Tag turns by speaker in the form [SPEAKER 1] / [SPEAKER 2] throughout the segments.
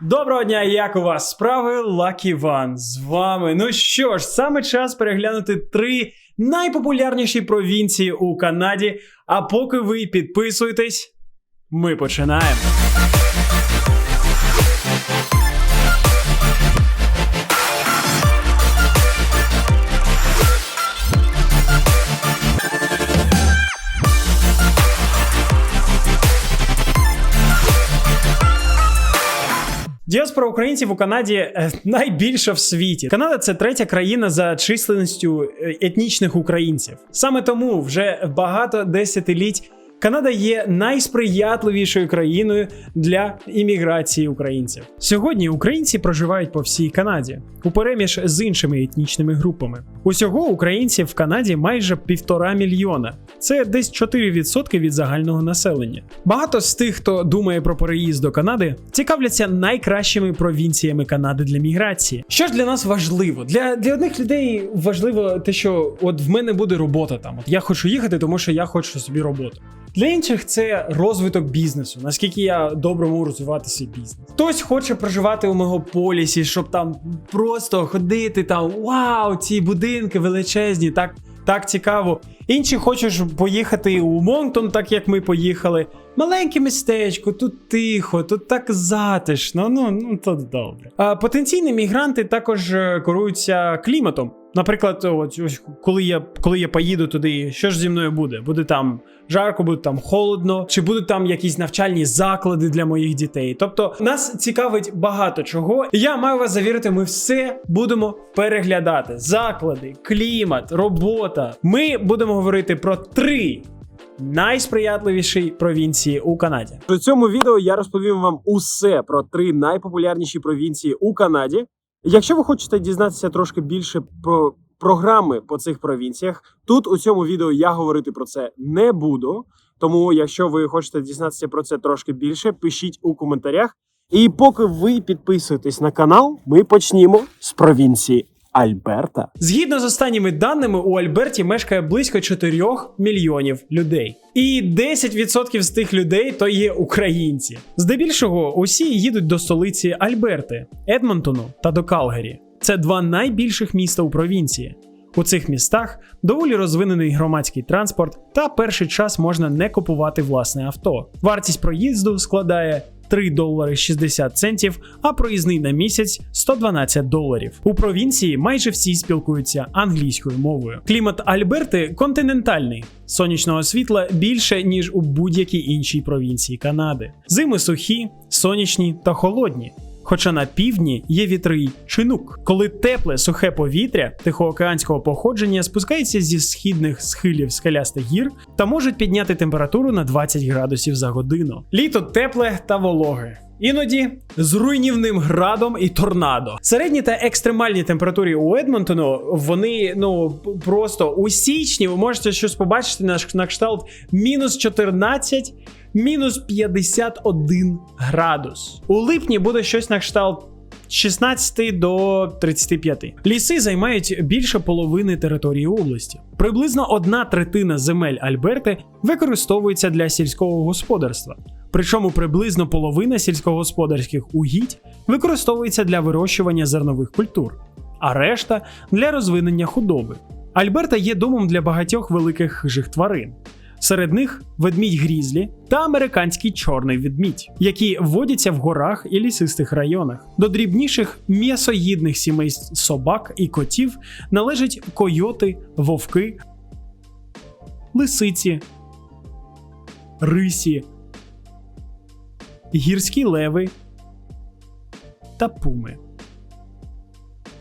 [SPEAKER 1] Доброго дня, як у вас справи? Lucky One з вами. Ну що ж, саме час переглянути три найпопулярніші провінції у Канаді. А поки ви підписуєтесь, ми починаємо. Діаспора українців у Канаді е, найбільша в світі. Канада це третя країна за численністю е, етнічних українців. Саме тому вже багато десятиліть Канада є найсприятливішою країною для імміграції українців. Сьогодні українці проживають по всій Канаді у переміж з іншими етнічними групами. Усього українців в Канаді майже півтора мільйона. Це десь 4% від загального населення. Багато з тих, хто думає про переїзд до Канади, цікавляться найкращими провінціями Канади для міграції. Що ж для нас важливо? Для, для одних людей важливо те, що от в мене буде робота там. От я хочу їхати, тому що я хочу собі роботу. Для інших це розвиток бізнесу, наскільки я добре можу розвивати свій бізнес. Хтось хоче проживати у мегаполісі, щоб там просто ходити там вау, ці будинки величезні, так, так цікаво. Інші хочуть поїхати у Монктон, так як ми поїхали. Маленьке містечко, тут тихо, тут так затишно. Ну ну то добре. А потенційні мігранти також е, керуються кліматом. Наприклад, ось, ось коли я коли я поїду туди, що ж зі мною буде? Буде там жарко, буде там холодно, чи будуть там якісь навчальні заклади для моїх дітей. Тобто нас цікавить багато чого. Я маю вас завірити, ми все будемо переглядати: заклади, клімат, робота. Ми будемо говорити про три. Найсприятливіші провінції у Канаді.
[SPEAKER 2] У цьому відео я розповім вам усе про три найпопулярніші провінції у Канаді. Якщо ви хочете дізнатися трошки більше про програми по цих провінціях, тут у цьому відео я говорити про це не буду. Тому, якщо ви хочете дізнатися про це трошки більше, пишіть у коментарях. І поки ви підписуєтесь на канал, ми почнімо з провінції Альберта.
[SPEAKER 1] Згідно з останніми даними, у Альберті мешкає близько 4 мільйонів людей. І 10% з тих людей то є українці. Здебільшого усі їдуть до столиці Альберти, Едмонтону та до Калгарі. Це два найбільших міста у провінції. У цих містах доволі розвинений громадський транспорт, та перший час можна не купувати власне авто. Вартість проїзду складає 3 долари 60 центів, а проїзний на місяць 112 доларів. У провінції майже всі спілкуються англійською мовою. Клімат Альберти континентальний. Сонячного світла більше ніж у будь-якій іншій провінції Канади. Зими сухі, сонячні та холодні. Хоча на півдні є вітри чинук, коли тепле сухе повітря тихоокеанського походження спускається зі східних схилів скелястих гір та можуть підняти температуру на 20 градусів за годину. Літо тепле та вологе. Іноді з руйнівним градом і торнадо. Середні та екстремальні температури у Едмонтону вони ну просто у січні ви можете щось побачити на, на кшталт мінус 14 мінус 51 градус. У липні буде щось на кшталт 16 до 35. Ліси займають більше половини території області. Приблизно одна третина земель Альберти використовується для сільського господарства. Причому приблизно половина сільськогосподарських угідь використовується для вирощування зернових культур, а решта для розвинення худоби. Альберта є домом для багатьох великих хижих тварин. Серед них ведмідь грізлі та американський чорний ведмідь, які водяться в горах і лісистих районах. До дрібніших м'ясоїдних сімей собак і котів належать койоти, вовки, лисиці, рисі, гірські леви та пуми.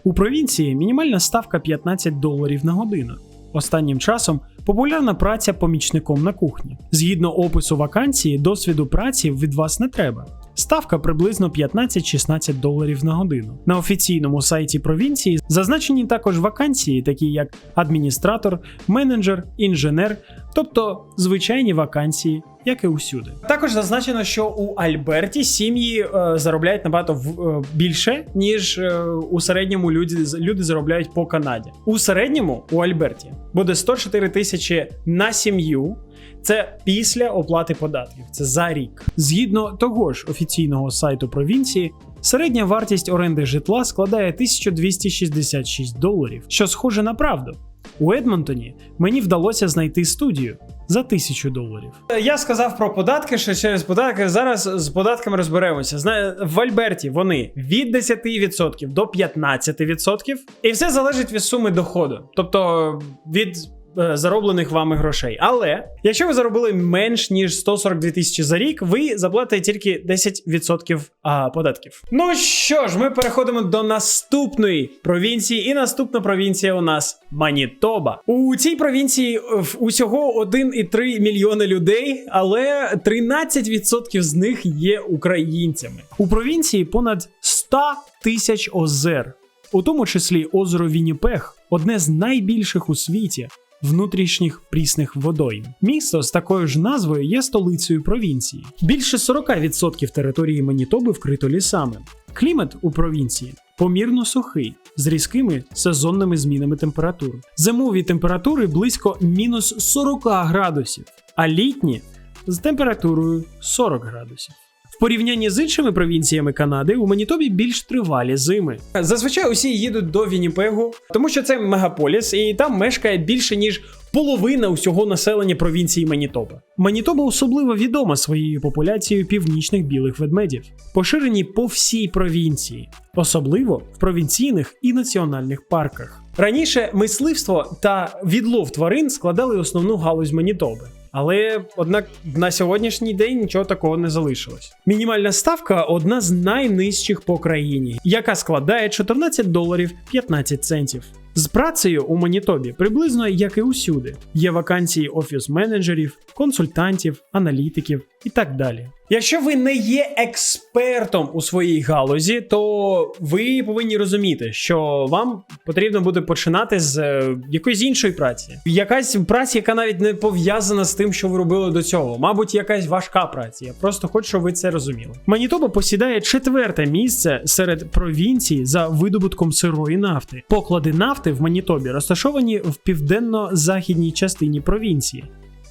[SPEAKER 1] У провінції мінімальна ставка 15 доларів на годину. Останнім часом популярна праця помічником на кухні. Згідно опису вакансії, досвіду праці від вас не треба. Ставка приблизно 15-16 доларів на годину. На офіційному сайті провінції зазначені також вакансії, такі як адміністратор, менеджер, інженер, тобто звичайні вакансії, як і усюди. Також зазначено, що у Альберті сім'ї е, заробляють набагато в, е, більше, ніж е, у середньому люди, люди заробляють по Канаді. У середньому у Альберті буде 104 тисячі на сім'ю. Це після оплати податків, це за рік. Згідно того ж офіційного сайту провінції, Середня вартість оренди житла складає 1266 доларів, що схоже на правду. У Едмонтоні мені вдалося знайти студію за 1000 доларів. Я сказав про податки, що через податки зараз з податками розберемося. В Альберті вони від 10% до 15%, і все залежить від суми доходу, тобто від зароблених вами грошей. Але якщо ви заробили менш ніж 142 тисячі за рік, ви заплатите тільки 10% а, податків. Ну що ж, ми переходимо до наступної провінції, і наступна провінція у нас Манітоба. У цій провінції е, в- усього 1,3 мільйони людей, але 13% з них є українцями. У провінції понад 100 тисяч озер, у тому числі озеро Вінніпег, одне з найбільших у світі. Внутрішніх прісних водойм. Місто з такою ж назвою є столицею провінції. Більше 40% території Манітоби вкрито лісами. Клімат у провінції помірно сухий, з різкими сезонними змінами температур. Зимові температури близько мінус 40 градусів, а літні з температурою 40 градусів. В порівнянні з іншими провінціями Канади у Манітобі більш тривалі зими. Зазвичай усі їдуть до Вінніпегу, тому що це мегаполіс, і там мешкає більше ніж половина усього населення провінції Манітоба. Манітоба особливо відома своєю популяцією північних білих ведмедів, поширені по всій провінції, особливо в провінційних і національних парках. Раніше мисливство та відлов тварин складали основну галузь Манітоби. Але однак на сьогоднішній день нічого такого не залишилось. Мінімальна ставка одна з найнижчих по країні, яка складає 14 доларів 15 центів. З працею у Манітобі приблизно як і усюди. Є вакансії офіс-менеджерів, консультантів, аналітиків і так далі. Якщо ви не є експертом у своїй галузі, то ви повинні розуміти, що вам потрібно буде починати з е, якоїсь іншої праці. Якась праця, яка навіть не пов'язана з тим, що ви робили до цього. Мабуть, якась важка праця. Я просто хочу, щоб ви це розуміли. Манітоба посідає четверте місце серед провінцій за видобутком сирої нафти. Поклади нафти в Манітобі розташовані в південно-західній частині провінції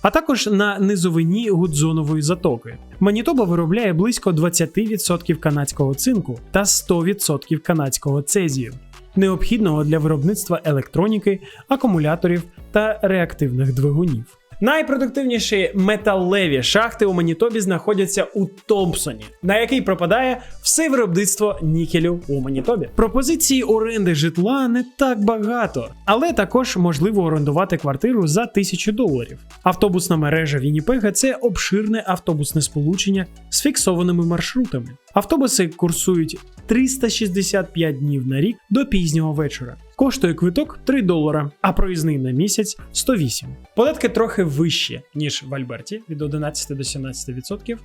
[SPEAKER 1] а також на низовині Гудзонової затоки. Манітоба виробляє близько 20% канадського цинку та 100% канадського цезію, необхідного для виробництва електроніки, акумуляторів та реактивних двигунів. Найпродуктивніші металеві шахти у Манітобі знаходяться у Томпсоні, на який пропадає все виробництво нікелю у Манітобі. Пропозиції оренди житла не так багато, але також можливо орендувати квартиру за 1000 доларів. Автобусна мережа Вінніпега це обширне автобусне сполучення з фіксованими маршрутами. Автобуси курсують 365 днів на рік до пізнього вечора. Коштує квиток 3 долара, а проїзний на місяць 108. Податки трохи вищі, ніж в Альберті від 11 до 17%,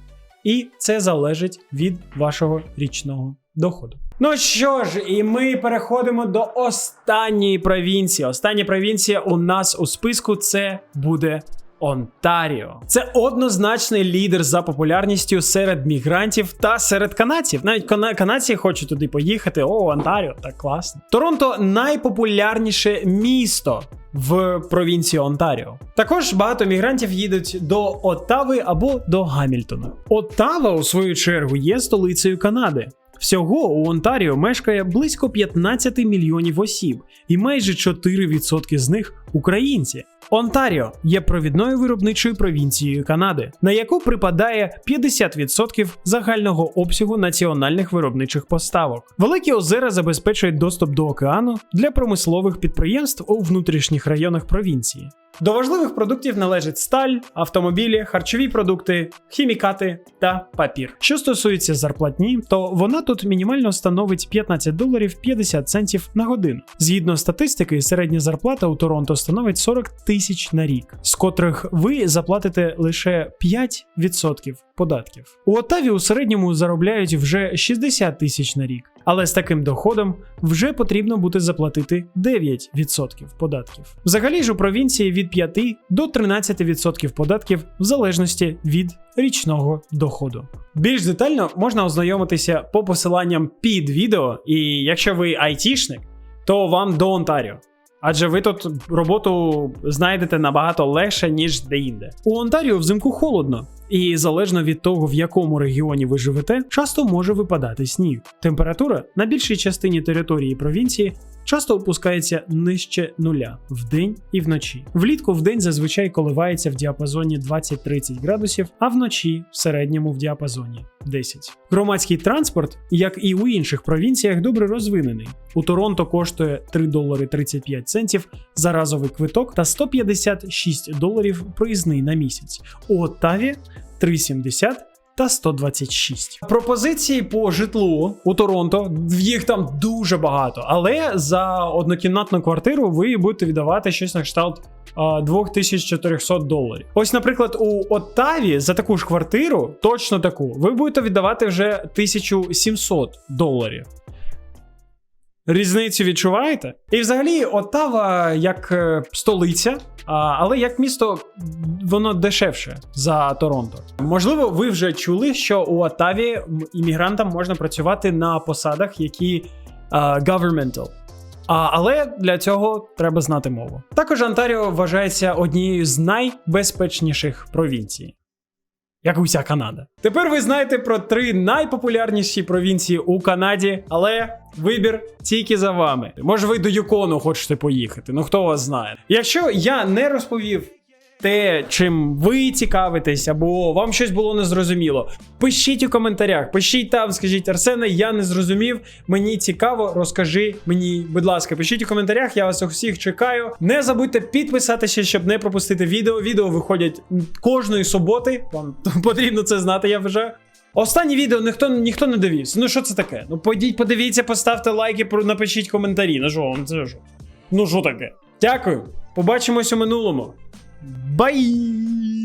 [SPEAKER 1] і це залежить від вашого річного доходу. Ну що ж, і ми переходимо до останньої провінції. Остання провінція у нас у списку це буде Онтаріо. Це однозначний лідер за популярністю серед мігрантів та серед канадців. Навіть кана- канадці хочуть туди поїхати. О, Онтаріо, так класно. Торонто найпопулярніше місто в провінції Онтаріо. Також багато мігрантів їдуть до Оттави або до Гамільтона. Оттава, у свою чергу, є столицею Канади. Всього у Онтаріо мешкає близько 15 мільйонів осіб, і майже 4% з них українці. Онтаріо є провідною виробничою провінцією Канади, на яку припадає 50% загального обсягу національних виробничих поставок. Великі озера забезпечують доступ до океану для промислових підприємств у внутрішніх районах провінції. До важливих продуктів належать сталь, автомобілі, харчові продукти, хімікати та папір. Що стосується зарплатні, то вона тут мінімально становить 15 доларів 50 центів на годину. Згідно статистики, середня зарплата у Торонто становить 40 тисяч на рік, з котрих ви заплатите лише 5% податків. У Оттаві у середньому заробляють вже 60 тисяч на рік. Але з таким доходом вже потрібно буде заплатити 9% податків. Взагалі ж у провінції від 5 до 13% податків в залежності від річного доходу. Більш детально можна ознайомитися по посиланням під відео, і якщо ви айтішник, то вам до Онтаріо. Адже ви тут роботу знайдете набагато легше, ніж деінде. У Онтаріо взимку холодно, І залежно від того, в якому регіоні ви живете, часто може випадати сніг. Температура на більшій частині території провінції часто опускається нижче нуля вдень і вночі. Влітку вдень зазвичай коливається в діапазоні 20-30 градусів, а вночі в середньому в діапазоні 10. Громадський транспорт, як і у інших провінціях, добре розвинений. У Торонто коштує 3 долари 35 центів за разовий квиток та 156 доларів проїзний на місяць. У Оттаві 3,70 та 126. Пропозиції по житлу у Торонто їх там дуже багато, але за однокімнатну квартиру ви будете віддавати щось на кшталт 2400 доларів. Ось, наприклад, у Оттаві за таку ж квартиру, точно таку, ви будете віддавати вже 1700 доларів. Різницю відчуваєте? І взагалі, Оттава як е, столиця, але як місто воно дешевше за Торонто. Можливо, ви вже чули, що у Оттаві іммігрантам можна працювати на посадах, які а, governmental. А, але для цього треба знати мову. Також Онтаріо вважається однією з найбезпечніших провінцій. Як і уся Канада. Тепер ви знаєте про три найпопулярніші провінції у Канаді, але вибір тільки за вами. Може, ви до Юкону хочете поїхати? Ну хто вас знає? Якщо я не розповів те, чим ви цікавитесь, або вам щось було незрозуміло, пишіть у коментарях, пишіть там, скажіть Арсене, я не зрозумів. Мені цікаво, розкажи мені, будь ласка, пишіть у коментарях, я вас усіх чекаю. Не забудьте підписатися, щоб не пропустити відео. Відео виходять кожної суботи. Вам потрібно це знати, я вважаю. Останнє відео ніхто ніхто не дивився. Ну що це таке? Ну подіть, подивіться, поставте лайки, напишіть коментарі. Ну що вам це що? Ну що таке? Дякую. Побачимось у минулому. Bye.